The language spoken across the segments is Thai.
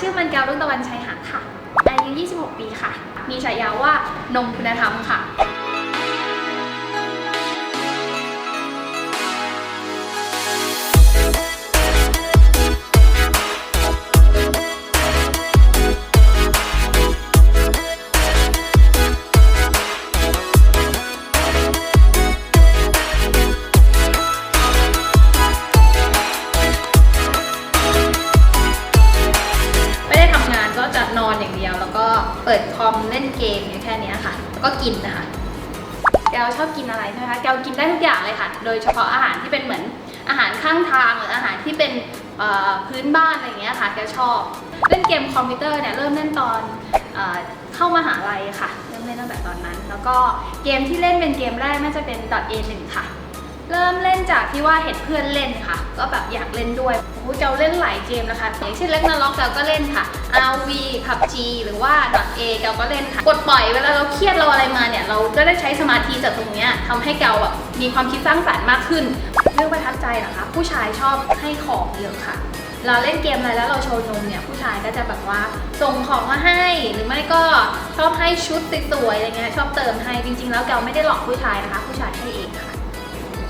ชื่อมันแก้วรุ่งตะวันชัยหาค่ะอายุ 26 ปีค่ะ มีฉายาว่านมคุณธรรมค่ะ อย่างเดียว แล้วก็เปิดคอมเล่นเกมอยู่แค่นี้ค่ะ แล้วก็กินนะคะแกวชอบกินอะไรใช่ไหมคะแกวกินได้ทุกอย่างเลยค่ะ โดยเฉพาะอาหารที่เป็นเหมือนอาหารข้างทางหรืออาหารที่เป็นพื้นบ้านอะไรอย่างเงี้ยค่ะแกชอบ เล่นเกมคอมพิวเตอร์เนี่ยเริ่มเล่นตอนเอเข้ามหาลัยค่ะ เริ่มเล่นตั้งแต่ตอนนั้น แล้วก็เกมที่เล่นเป็นเกมแรกน่าจะเป็น .a1 ค่ะ เริ่มเล่นจากที่ว่าเห็นเพื่อนเล่นค่ะ ก็แบบอยากเล่นด้วยโอ้เจ้าเล่นหลายเกมนะคะอย่างเช่นเล็กนาล็อกเราก็เล่นค่ะ RV PUBG หรือว่า .a เราก็เล่นค่ะกดปล่อยเวลาเราเครียดเราอะไรมาเนี่ย เราก็ได้ใช้สมาธิจากตรงเนี้ยทำให้เราแบบมีความคิดสร้างสรรค์มากขึ้น เรื่องประทับใจเหรอคะผู้ชายชอบให้ของเยอะค่ะเราเล่นเกมอะไรแล้วเราโชว์นมเนี่ยผู้ชายก็จะแบบว่าส่งของมาให้ หรือไม่ก็ชอบให้ชุดสวยๆอะไรเงี้ยชอบเติมให้จริง ๆ แล้วเกาไม่ได้หลอกผู้ชายนะคะ ผู้ชายให้เองค่ะ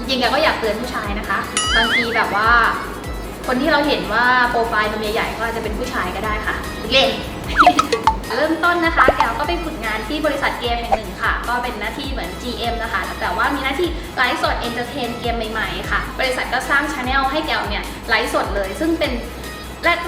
จริงๆแกก็อยากเตือนผู้ชายนะคะ บางทีแบบว่า คนที่เราเห็นว่าโปรไฟล์นมใหญ่ๆก็อาจจะเป็นผู้ชายก็ได้ค่ะเล่น เริ่มต้นนะคะแกก็ไปฝึกงานที่บริษัทเกมแห่งหนึ่งค่ะ ก็เป็นหน้าที่เหมือน GM นะคะ แต่ว่ามีหน้าที่ไลฟ์สดเอนเตอร์เทนเกมใหม่ๆค่ะ บริษัทก็สร้างช anel ให้แกเนี่ยไลฟ์สดเลย ซึ่งเป็น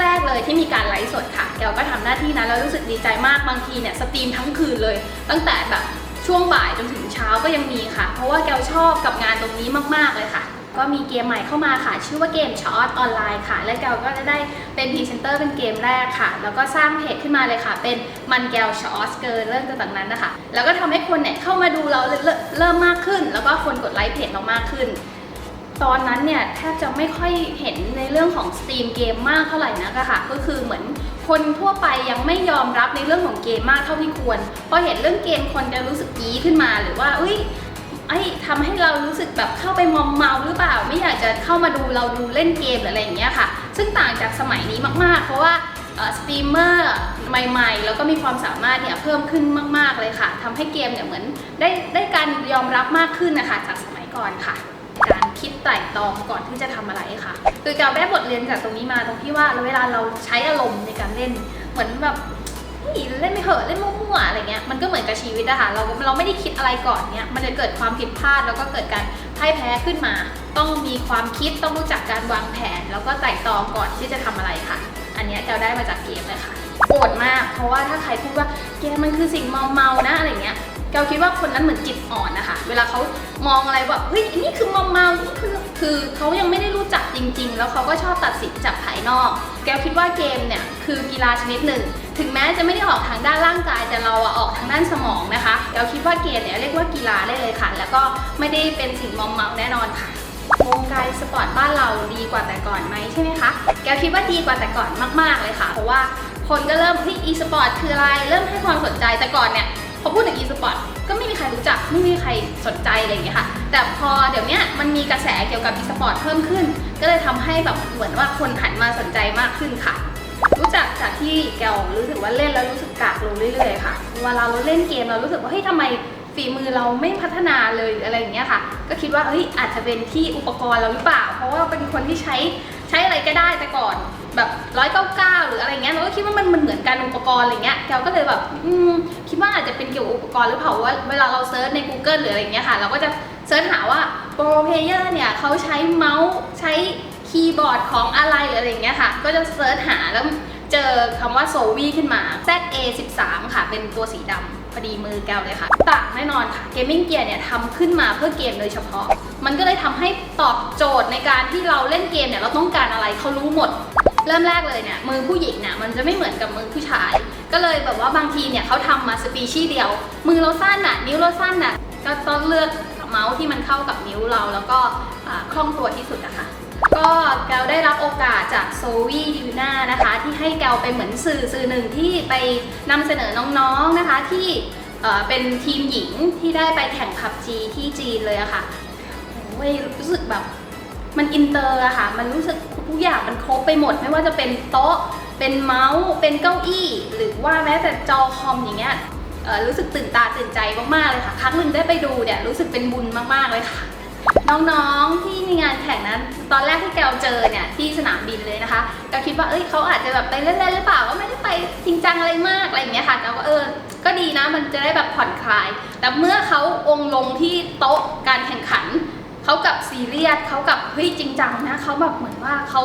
แรกๆเลยที่มีการไลฟ์สดค่ะ แกก็ทำหน้าที่นั้นแล้วรู้สึกดีใจมาก บางทีเนี่ยสตรีมทั้งคืนเลย ตั้งแต่แบบ ช่วงบ่ายจนถึงเช้าก็ยังมีค่ะ เพราะว่าแกวชอบกับงานตรงนี้มาก ๆ เลยค่ะ ก็มีเกมใหม่เข้ามาค่ะ ชื่อว่าเกมช็อตออนไลน์ค่ะ และแกวก็จะได้เป็นพรีเซนเตอร์เป็นเกมแรกค่ะ แล้วก็สร้างเพจขึ้นมาเลยค่ะ เป็นมันแกวช็อตเกินเริ่มจากนั้นนะคะ แล้วก็ทำให้คนเนี่ยเข้ามาดูเราเริ่มเริ่มมากขึ้น แล้วก็คนกดไลค์เพจเรามากขึ้นตอนนั้นเนี่ยแทบจะไม่ค่อยเห็นในเรื่องของสตรีมเกมมากเท่าไหร่นักอะค่ะ ก็คือเหมือน คนทั่วไปยังไม่ยอมรับในเรื่องของเกมมากเท่าที่ควรพอเห็นเรื่องเกมคนจะรู้สึกยี้ขึ้นมาหรือว่าเอ้ยไอ้ทำให้เรารู้สึกแบบเข้าไปมอมเมาหรือเปล่า ไม่อยากจะเข้ามาดูเราดูเล่นเกมหรืออะไรอย่างเงี้ยค่ะ ซึ่งต่างจากสมัยนี้มากๆ เพราะว่าสตรีมเมอร์ใหม่ๆ แล้วก็มีความสามารถเนี่ยเพิ่มขึ้นมาก ๆเลยค่ะทำให้เกมเนี่ยเหมือนได้ได้การยอมรับมากขึ้นนะคะจากสมัยก่อนค่ะ คิดไตร่ตรองก่อนที่จะทำอะไรค่ะ คือการได้บทเรียนจากตรงนี้มาตรงที่ว่าเวลาเราใช้อารมณ์ในการเล่น เหมือนแบบเล่นไม่เหอะเล่นมั่วๆอะไรเงี้ยมันก็เหมือนกับชีวิตอะค่ะเราเราไม่ได้คิดอะไรก่อนเนี้ยมันจะเกิดความผิดพลาดแล้วก็เกิดการพ่ายแพ้ขึ้นมา ต้องมีความคิดต้องรู้จักการวางแผน แล้วก็ไต่ตรองก่อนที่จะทำอะไรค่ะ อันเนี้ยจะได้มาจากเกมเลยค่ะ โกรธมาก เพราะว่าถ้าใครพูดว่าเกมมันคือสิ่งเมาเมาๆนะอะไรเงี้ยแกคิดว่าคนนั้นเหมือนจิตอ่อนนะคะ เวลาเขามองอะไรแบบเฮ้ยนี่คือเมาเมานี่คือคือเขายังไม่ได้รู้จักจริง ๆ แล้วเขาก็ชอบตัดสินจากภายนอก แกคิดว่าเกมเนี่ยคือกีฬาชนิดหนึ่ง ถึงแม้จะไม่ได้ออกทางด้านร่างกาย แต่เราอะออกทางด้านสมองนะคะเราคิดว่าเกมเนี่ยเรียกว่ากีฬาได้เลยค่ะ แล้วก็ไม่ได้เป็นสิ่งมอมเมาแน่นอนค่ะวงการสปอร์ตบ้านเราดีกว่าแต่ก่อนไหมใช่ไหมคะ แกคิดว่าดีกว่าแต่ก่อนมาก ๆ เลยค่ะ เพราะว่า คนก็เริ่มที่ e สปอร์ตคืออะไร เริ่มให้ความสนใจแต่ก่อนเนี่ยพอพูดถึง e สปอร์ตก็ไม่มีใครรู้จักไม่มีใครสนใจอะไรอย่างเงี้ยค่ะ แต่พอเดี๋ยวนี้มันมีกระแสเกี่ยวกับ e สปอร์ตเพิ่มขึ้น ก็เลยทำให้แบบเหมือนว่าคนหันมาสนใจมากขึ้นค่ะ รู้จักจากที่แกวรู้สึกว่าเล่นแล้วรู้สึกกากลงเรื่อยๆค่ะเวลาเราเล่นเกมเรารู้สึกว่าเฮ้ยทำไมฝีมือเราไม่พัฒนาเลยออะไรอย่างเงี้ยค่ะ ก็คิดว่าเฮ้ยอาจจะเป็นที่อุปกรณ์เราหรือเปล่า เพราะว่าเป็นคนที่ใช้ใช้อะไรก็ได้แต่ก่อน แบบร้อยเก้าเก้าหรืออะไรเงี้ยเราก็คิดว่ามันมันเหมือนกันอุปกรณ์อะไรเงี้ยแกวก็เลยแบบอืมคิดว่าอาจจะเป็นเกี่ยวกับอุปกรณ์หรือเปล่าว่าเวลาเราเซิร์ชใน Google หรืออะไรเงี้ยค่ะ เราก็จะเซิร์ชหาว่าโปรเพเยอร์เนี่ยเขาใช้เมาส์ใช้คีย์บอร์ดของอะไรหรืออะไรเงี้ยค่ะ ก็จะเซิร์ชหาแล้วเจอคำว่าโซวีขึ้นมา ZA13 ค่ะ เป็นตัวสีดำพอดีมือแก้วเลยค่ะต่างแน่นอนค่ะเกมมิ่งเกียร์เนี่ยทำขึ้นมาเพื่อเกมโดยเฉพาะ มันก็เลยทำให้ตอบโจทย์ในการที่เราเล่นเกมเนี่ยเราต้องการอะไรเขารู้หมด เริ่มแรกเลยเนี่ยมือผู้หญิงเนี่ยมันจะไม่เหมือนกับมือผู้ชาย ก็เลยแบบว่าบางทีเนี่ยเขาทำมาสปีชีส์เดียว มือเราสั้นน่ะนิ้วเราสั้นน่ะก็ต้องเลือกเมาส์ที่มันเข้ากับนิ้วเราแล้วก็คล่องตัวที่สุดอะค่ะก็แกวได้รับโอกาสจากโซวีดิวนานะคะ ที่ให้แกวเป็นเหมือนสื่อสื่อหนึ่งที่ไปนำเสนอน้องๆนะคะที่เอ่อเป็นทีมหญิงที่ได้ไปแข่งพับจีที่จีนเลยอะค่ะโอ้ยรู้สึกแบบ มันอินเตอร์อะค่ะ มันรู้สึกทุกอย่างมันครบไปหมด ไม่ว่าจะเป็นโต๊ะ เป็นเมาส์ เป็นเก้าอี้ หรือว่าแม้แต่จอคอมอย่างเงี้ยเอ่อรู้สึกตื่นตาตื่นใจมากๆเลยค่ะ ครั้งหนึ่งได้ไปดูเนี่ยรู้สึกเป็นบุญมากๆเลยค่ะ น้องๆที่มีงานแข่งนั้น ตอนแรกที่แกวเจอเนี่ยที่สนามบินเลยนะคะแกวคิดว่าเอ้ยเขาอาจจะแบบไปเล่นๆหรือเปล่าก็ไม่ได้ไปจริงจังอะไรมากอะไรอย่างเงี้ยค่ะแกวก็เออ ก็ดีนะมันจะได้แบบผ่อนคลาย แต่เมื่อเขาองลงที่โต๊ะการแข่งขัน เขากับซีเรียสเขากับเฮ้ยจริงจังนะเขาแบบเหมือนว่าเขา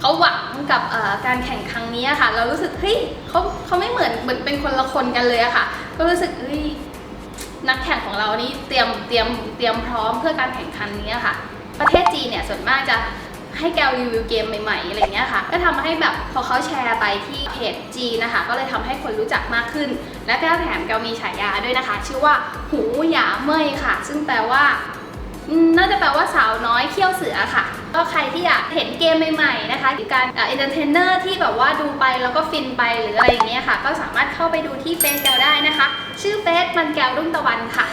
เขาหวังกับการแข่งครั้งนี้ค่ะ เรารู้สึกเฮ้ยเขาเขาไม่เหมือนเหมือนเป็นคนละคนกันเลยอะค่ะ ก็รู้สึกเฮ้ยนักแข่งของเรานี่เตรียมเตรียมเตรียมพร้อมเพื่อการแข่งขันนี้ค่ะ ประเทศจีนเนี่ยส่วนมากจะให้แกวรีวิวเกมใหม่ๆอะไรเงี้ยค่ะ ก็ทำให้แบบพอเขาแชร์ไปที่เพจจีนะคะ ก็เลยทำให้คนรู้จักมากขึ้น และแก้วแถมแกวมีฉายาด้วยนะคะ ชื่อว่าหูหยาเมยค่ะ ซึ่งแปลว่า น่าจะแปลว่าสาวน้อยเขี้ยวเสือค่ะ ก็ใครที่อยากเห็นเกมใหม่ๆนะคะหรือการเอนเตอร์เทนเนอร์ที่แบบว่าดูไปแล้วก็ฟินไปหรืออะไรอย่างเงี้ยค่ะ ก็สามารถเข้าไปดูที่เฟซแกลได้นะคะ ชื่อเฟซมันแก้วรุ่งตะวันค่ะ